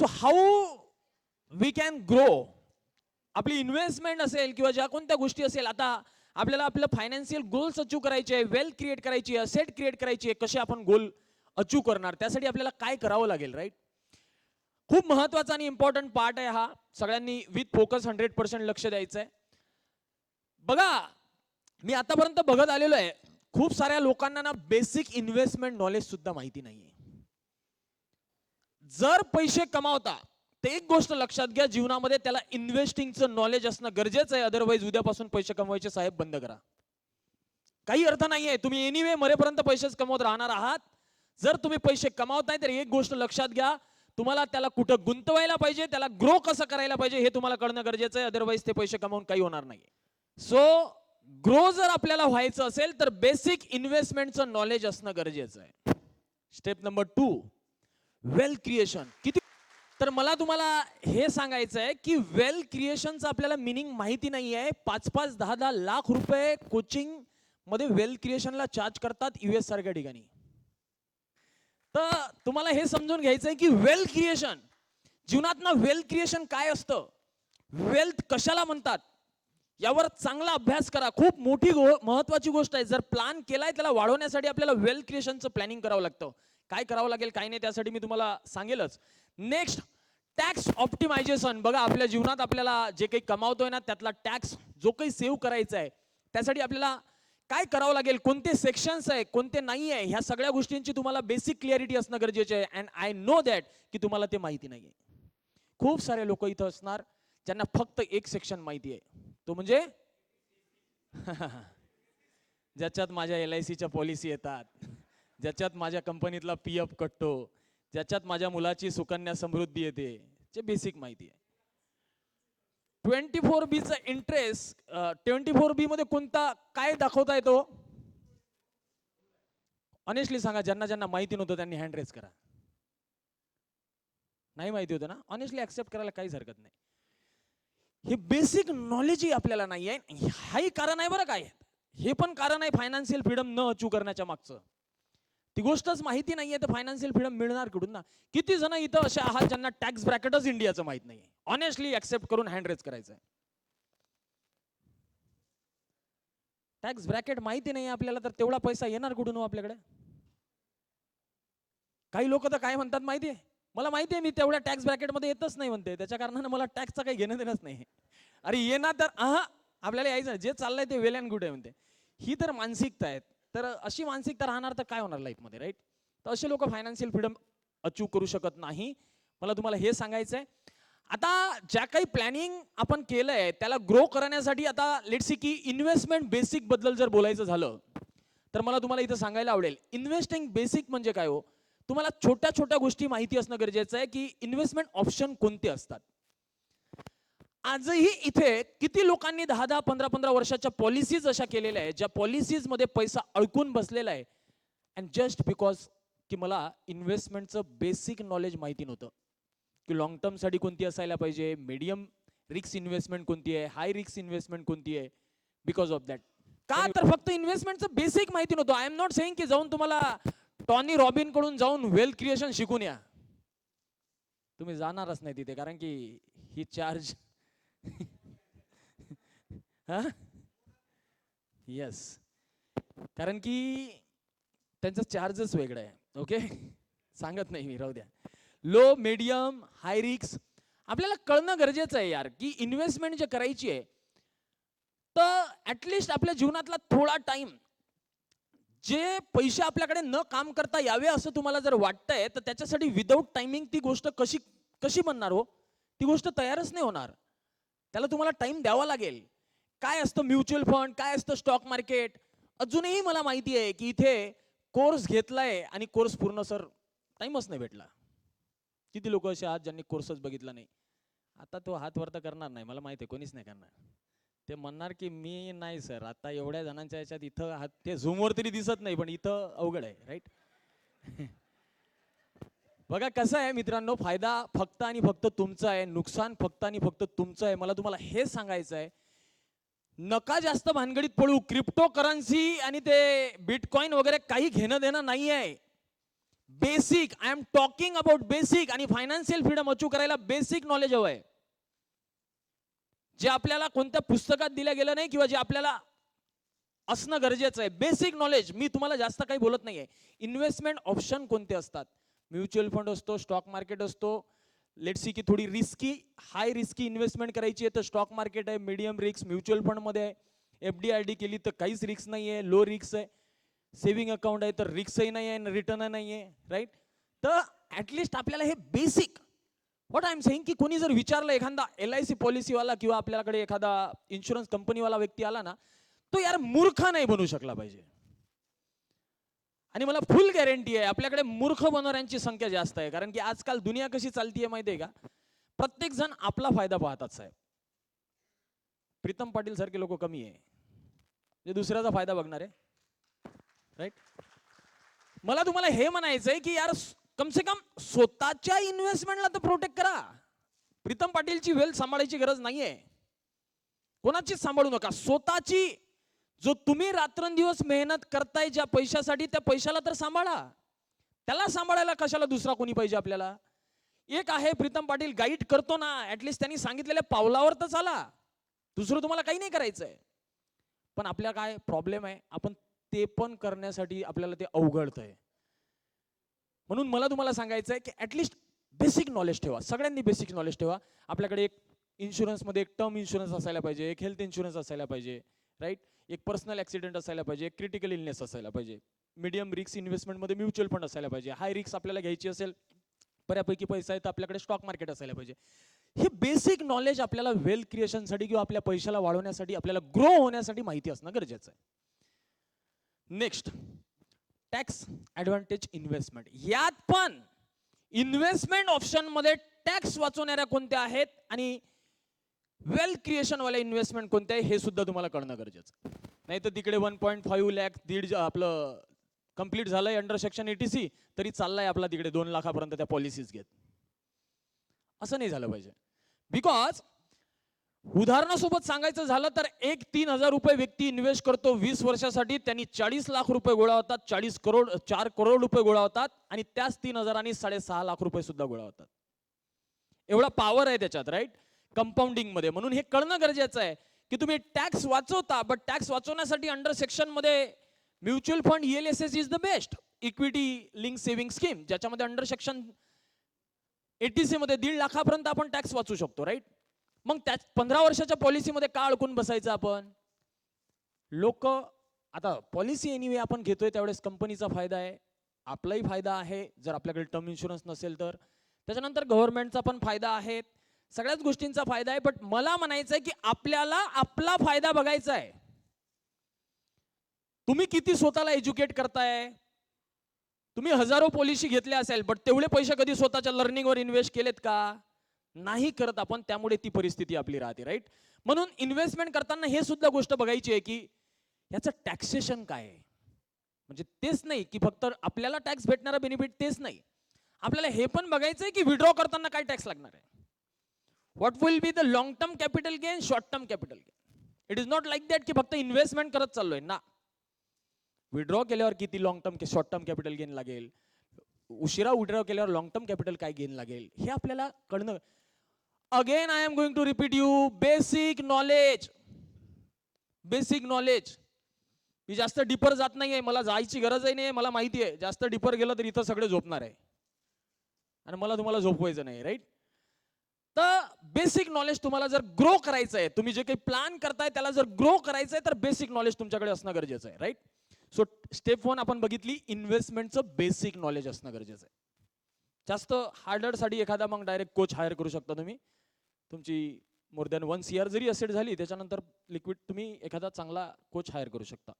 So how we can grow आपली investment असेल किंवा ज्या कोणत्या गोष्टी असेल आता आपल्याला आपलं फायनान्शियल गोल्स अचीव करायचे आहे वेल्थ क्रिएट करायची आहे असेट क्रिएट करायची आहे कसे आपण गोल अचीव करणार त्यासाठी आपल्याला काय करावं लागेल राईट खूप महत्त्वाचा आणि इम्पॉर्टंट पार्ट आहे हा. सगळ्यांनी विथ फोकस हंड्रेड पर्सेंट लक्ष द्यायचं आहे बघा मी आतापर्यंत बघत आलेलो आहे. खूप साऱ्या लोकांना ना बेसिक इन्व्हेस्टमेंट नॉलेज सुद्धा माहिती नाहीये. जर पैसे कमावता तर एक गोष्ट लक्षात घ्या जीवनामध्ये त्याला इन्व्हेस्टिंगचं नॉलेज असणं गरजेचं आहे. अदरवाईज उद्यापासून पैसे कमवायचे साहेब बंद करा. काही अर्थ नाहीये. तुम्ही एनिवे मरेपर्यंत पैसेच कमवत राहणार आहात. जर तुम्ही पैसे कमावताय तर एक गोष्ट लक्षात घ्या. तुम्हाला त्याला कुठं गुंतवायला पाहिजे त्याला ग्रो कसं करायला पाहिजे हे तुम्हाला कळणं गरजेचं आहे. अदरवाईज ते पैसे कमावून काही होणार नाही सो ग्रो जर आपल्याला व्हायचं असेल तर बेसिक इन्व्हेस्टमेंटचं नॉलेज असणं गरजेचं आहे. Step number two wealth creation. किती तर मला तुम्हाला हे सांगायचं आहे की वेल क्रिएशनचं आपल्याला मिनिंग माहिती नाही आहे पाच पाच दहा दहा लाख रुपये कोचिंगमध्ये वेल्थ क्रिएशनला चार्ज करतात युएस सारख्या ठिकाणी. तर तुम्हाला हे समजून घ्यायचं आहे की वेल क्रिएशन जीवनात ना क्रिएशन काय असतं? वेल्थ कशाला म्हणतात? यावर चांगला अभ्यास करा. खूप मोठी गो महत्वाची गोष्ट आहे. जर प्लान केलाय त्याला वाढवण्यासाठी आपल्याला वेल क्रिएशनचं प्लॅनिंग करावं लागतं. काय करावं लागेल काय नाही त्यासाठी मी तुम्हाला सांगेलच. नेक्स्ट टॅक्स ऑप्टिमायझेशन बघा आपल्या जीवनात आपल्याला जे काही कमावतोय ना त्यातला टॅक्स जो काही सेव्ह करायचा आहे त्यासाठी आपल्याला काय करावं लागेल कोणते सेक्शन्स आहे कोणते नाही आहे ह्या सगळ्या गोष्टींची तुम्हाला बेसिक क्लिअरिटी असणं गरजेचे आहे. अँड आय नो दॅट की तुम्हाला ते माहिती नाही आहे खूप सारे लोक इथं असणार ज्यांना फक्त एक सेक्शन माहिती आहे. तो म्हणजे ज्याच्यात माझ्या एल आय सीच्या पॉलिसी येतात. ज्याच्यात माझ्या कंपनीतला पी एफ कटतो ज्याच्यात माझ्या मुलाची सुकन्या समृद्धी येते जे बेसिक माहिती आहे. ट्वेंटी फोर बीचा इंटरेस्ट ट्वेंटी फोर बी मध्ये कोणता काय दाखवता येतो? ऑनेस्टली सांगा ज्यांना ज्यांना माहिती नव्हतं त्यांनी हँड रेस करा. नाही माहिती होतं ना? ऑनेस्टली ऍक्सेप्ट करायला काहीच हरकत नाही. हे बेसिक नॉलेजही आपल्याला नाही आहे हाही कारण आहे बरं काय हे. पण कारण आहे फायनान्शियल फ्रीडम न अचू करण्याच्या मागचं. ती गोष्टच माहिती नाहीये तर फायनान्शियल फ्रीडम मिळणार कुठून ना? किती जण इथं असे आहात ज्यांना टॅक्स ब्रॅकेटच इंडियाचं माहीत नाहीये? ऑनेस्टली ऍक्सेप्ट करून हँड रेज करायचं आहे टॅक्स ब्रॅकेट माहिती नाही आपल्याला तर तेवढा पैसा येणार कुठून हो आपल्याकडे? काही लोक तर काय म्हणतात माहिती आहे मला माहिती आहे मी तेवढ्या टॅक्स ब्रॅकेटमध्ये येतच नाही म्हणते. त्याच्या कारणानं मला टॅक्सचा काही घेणं देणंच नाही अरे येणार तर आहा आपल्याला यायचं. जे चाललंय ते वेल अँड गुड आहे म्हणते. ही तर मानसिकता आहे. तर अशी मानसिकता राहणार तर काय होणार लाईफमध्ये राईट तर असे लोक फायनान्शियल फ्रीडम अचीव करू शकत नाही. मला तुम्हाला हे सांगायचं आहे आता ज्या काही प्लॅनिंग आपण केलंय त्याला ग्रो करण्यासाठी आता लेट की इन्व्हेस्टमेंट बेसिकबद्दल जर बोलायचं झालं तर मला तुम्हाला इथं सांगायला आवडेल. इन्व्हेस्टिंग बेसिक म्हणजे काय हो? तुम्हाला छोट्या छोट्या गोष्टी माहिती असणं गरजेचं आहे की इन्व्हेस्टमेंट ऑप्शन कोणते असतात? आजही इथे किती लोकांनी दहा दहा पंधरा पंधरा वर्षाच्या पॉलिसीज अशा केलेल्या आहेत ज्या पॉलिसीजमध्ये पैसा अडकून बसलेला आहे. अँड जस्ट बिकॉज की मला इन्व्हेस्टमेंटचं बेसिक नॉलेज माहिती नव्हतं. की लॉंग टर्मसाठी कोणती असायला पाहिजे मीडियम रिक्स इन्व्हेस्टमेंट कोणती आहे हाय रिक्स इन्व्हेस्टमेंट कोणती आहे बिकॉज ऑफ दॅट का तर फक्त इन्व्हेस्टमेंटचं बेसिक माहिती नव्हतं. आय एम नॉट सेईंग की जाऊन तुम्हाला टॉनी रॉबिनकडून जाऊन वेल्थ क्रिएशन शिकून या. तुम्ही जाणारच नाही तिथे कारण की ही चार्ज हा? येस कारण की त्यांचा चार्जच वेगळं आहे ओके सांगत नाही मी राहू द्या. लो मीडियम हाय रिक्स आपल्याला कळणं गरजेचं आहे यार की इन्व्हेस्टमेंट जे करायची आहे तर ॲटलिस्ट आपल्या जीवनातला थोडा टाइम जे पैसे आपल्याकडे न काम करता यावे असं तुम्हाला जर वाटतंय तर त्याच्यासाठी विदाऊट टायमिंग ती गोष्ट कशी कशी बनणार हो? ती गोष्ट तयारच नाही होणार. त्याला तुम्हाला टाइम द्यावा लागेल. काय असतं म्युच्युअल फंड? काय असतं स्टॉक मार्केट? अजूनही मला माहिती आहे की इथे कोर्स घेतलाय आणि कोर्स पूर्ण सर टाइमच नाही भेटला. किती लोक असे आहात ज्यांनी कोर्सच बघितला नाही? आता तो हात वर तर करणार नाही. मला माहिती आहे कोणीच नाही करणार. ते म्हणणार की मी नाही सर. आता एवढ्या जणांच्या याच्यात इथं हात ते झूमवर तरी दिसत नाही पण इथं अवघड आहे राईट बघा कसं आहे मित्रांनो फायदा फक्त आणि फक्त तुमचा आहे नुकसान फक्त आणि फक्त तुमचं आहे. मला तुम्हाला हे सांगायचं आहे नका जास्त भानगडीत पडू. क्रिप्टो करन्सी आणि ते बिटकॉईन वगैरे काही घेणं देणं नाही आहे basic I am talking about basic आणि फायनान्शियल फ्रीडम अचू करायला बेसिक नॉलेज हवं आहे जे आपल्याला कोणत्या पुस्तकात दिलं गेलं नाही किंवा जे आपल्याला असणं गरजेचं आहे. बेसिक नॉलेज मी तुम्हाला जास्त काही बोलत नाहीये. इन्व्हेस्टमेंट ऑप्शन कोणते असतात? म्युच्युअल फंड असतो स्टॉक मार्केट असतो लेट सी की थोडी रिस्की हाय रिस्की इन्व्हेस्टमेंट करायची आहे तर स्टॉक मार्केट आहे मीडियम रिक्स म्युच्युअल फंडमध्ये आहे. एफ डी आय डी केली तर काहीच रिस्क नाही आहे लो रिस्क आहे. सेव्हिंग अकाउंट आहे तर रिस्कही नाही आहे रिटर्न नाही आहे राईट तर ॲटलिस्ट आपल्याला हे basic what I am saying की कोणी जर विचारलं एखादा एल आय सी पॉलिसीवाला किंवा आपल्याकडे एखादा इन्शुरन्स कंपनीवाला व्यक्ती आला ना तो यार मूर्ख नाही बनू शकला पाहिजे. आणि मला फुल गॅरंटी आहे आपल्याकडे मूर्ख बनवऱ्यांची संख्या जास्त आहे. कारण की आजकाल दुनिया कशी चालतीये माहिती आहे का? प्रत्येक जण आपला फायदा पाहतात साहेब प्रीतम पाटील सारखे लोक कमी आहे. जे दुसऱ्याचा फायदा बघणार. आहे राईट मला तुम्हाला हे म्हणायचंय की यार कमसे कम से कम स्वतःच्या इन्व्हेस्टमेंटला तर प्रोटेक्ट करा. प्रीतम पाटीलची वेल सांभाळायची गरज नाहीये. कोणाचीच सांभाळू नका. स्वतःची जो तुम्ही रात्रंदिवस मेहनत करताय ज्या पैशासाठी त्या पैशाला तर सांभाळा. त्याला सांभाळायला कशाला दुसरा कोणी पाहिजे आपल्याला? एक आहे प्रीतम पाटील गाईड करतो ना ऍटलिस्ट त्यांनी सांगितलेल्या पावलावर तर चाला. दुसरं तुम्हाला काही नाही करायचंय. पण आपल्या काय प्रॉब्लेम आहे? आपण ते पण करण्यासाठी आपल्याला ते अवघडत आहे म्हणून मला तुम्हाला सांगायचं आहे की ॲटलिस्ट बेसिक नॉलेज ठेवा. सगळ्यांनी बेसिक नॉलेज ठेवा. आपल्याकडे एक इन्शुरन्समध्ये एक टर्म इन्शुरन्स असायला पाहिजे एक हेल्थ इन्शुरन्स असायला पाहिजे. राईट? एक पर्सनल ॲक्सिडेंट असायला पाहिजे एक क्रिटिकल इलनेस असायला पाहिजे. मीडियम रिक्स इन्व्हेस्टमेंटमध्ये म्युच्युअल फंड असायला पाहिजे. हाय रिक्स आपल्याला घ्यायची असेल बऱ्यापैकी पैसा आहे तर आपल्याकडे स्टॉक मार्केट असायला पाहिजे. हे बेसिक नॉलेज आपल्याला वेल्थ क्रिएशनसाठी किंवा आपल्या पैशाला वाढवण्यासाठी आपल्याला ग्रो होण्यासाठी माहिती असणं गरजेचं आहे. नेक्स्ट टॅक्स ॲडव्हान्टेज इन्व्हेस्टमेंट यात पण इन्व्हेस्टमेंट ऑप्शनमध्ये टॅक्स वाचवणाऱ्या कोणत्या आहेत? आणि वेल्थ क्रिएशनवाल्या इन्व्हेस्टमेंट कोणत्या आहे हे सुद्धा तुम्हाला कळणं गरजेचं नाही तर तिकडे वन पॉईंट फाईव्ह लॅक दीड आपलं कंप्लीट झालंय अंडर सेक्शन एटीसी तरी चाललाय आपला तिकडे दोन लाखापर्यंत त्या पॉलिसीज घेत. असं नाही झालं पाहिजे. बिकॉज उदाहरणासोबत सांगायचं झालं तर एक तीन हजार रुपये व्यक्ती इन्व्हेस्ट करतो वीस वर्षासाठी त्यांनी चाळीस लाख रुपये गोळा होतात चाळीस करोड चार करोड रुपये गोळा होतात आणि त्याच तीन हजारांनी साडेसहा लाख रुपये सुद्धा गोळा होतात. एवढा पॉवर आहे त्याच्यात राईट कंपाऊंडिंगमध्ये म्हणून हे कळणं गरजेचं आहे की तुम्ही टॅक्स वाचवता बट टॅक्स वाचवण्यासाठी अंडर सेक्शनमध्ये mutual fund L S S is the best equity link saving scheme ज्याच्यामध्ये अंडर सेक्शन एटीसी मध्ये दीड लाखापर्यंत आपण टॅक्स वाचू शकतो राईट मग त्या पंधरा वर्षाच्या पॉलिसीमध्ये का अडकून बसायचं आपण? लोक आता पॉलिसी एनिवे आपण घेतोय त्यावेळेस कंपनीचा फायदा आहे आपलाही फायदा आहे. जर आपल्याकडे टर्म इन्शुरन्स नसेल तर. त्याच्यानंतर गव्हर्नमेंटचा पण फायदा आहे. सगळ्याच गोष्टींचा फायदा आहे बट मला म्हणायचं आहे की आपल्याला आपला फायदा बघायचा आहे. तुम्ही किती स्वतःला एज्युकेट करताय? तुम्ही हजारो पॉलिसी घेतल्या असेल बट तेवढे पैसे कधी स्वतःच्या लर्निंगवर इन्व्हेस्ट केलेत का? नाही करत आपण त्यामुळे ती परिस्थिती आपली राहते राईट म्हणून इन्व्हेस्टमेंट करताना हे सुद्धा गोष्ट बघायची आहे की याचं टॅक्सेशन काय आहे? म्हणजे तेच नाही की फक्त आपल्याला टॅक्स भेटणारा बेनिफिट तेच नाही. आपल्याला हे पण बघायचं आहे की विड्रॉ करताना काय टॅक्स लागणार आहे? What will be the long term capital gain short term capital gain it is not like that की फक्त इन्व्हेस्टमेंट करत चाललोय. ना. विड्रॉ केल्यावर किती long term short term capital gain लागेल? उशिरा विड्रॉ केल्यावर लॉंग टर्म कॅपिटल काय गेन लागेल? हे आपल्याला कळणं. Again I am going to repeat you basic knowledge basic knowledge मी जास्त डिपर जात नाही आहे मला जायची गरजही नाही मला माहिती आहे जास्त डिपर गेलं तर इथं सगळे झोपणार आहे. आणि मला तुम्हाला झोपवायचं नाही राईट तर बेसिक नॉलेज तुम्हाला जर ग्रो करायचं आहे तुम्ही जे काही प्लॅन करताय त्याला जर ग्रो करायचं आहे तर बेसिक नॉलेज तुमच्याकडे असणं गरजेचं आहे राईट सो स्टेप वन आपण बघितली इन्व्हेस्टमेंटचं बेसिक नॉलेज असणं गरजेचं आहे. जास्त हार्डरसाठी एखादा मग डायरेक्ट कोच हायर करू शकता तुम्ही. तुमची more than one C R जरी असेट झाली त्याच्यानंतर लिक्विड तुम्ही एखादा चांगला कोच हायर करू शकता.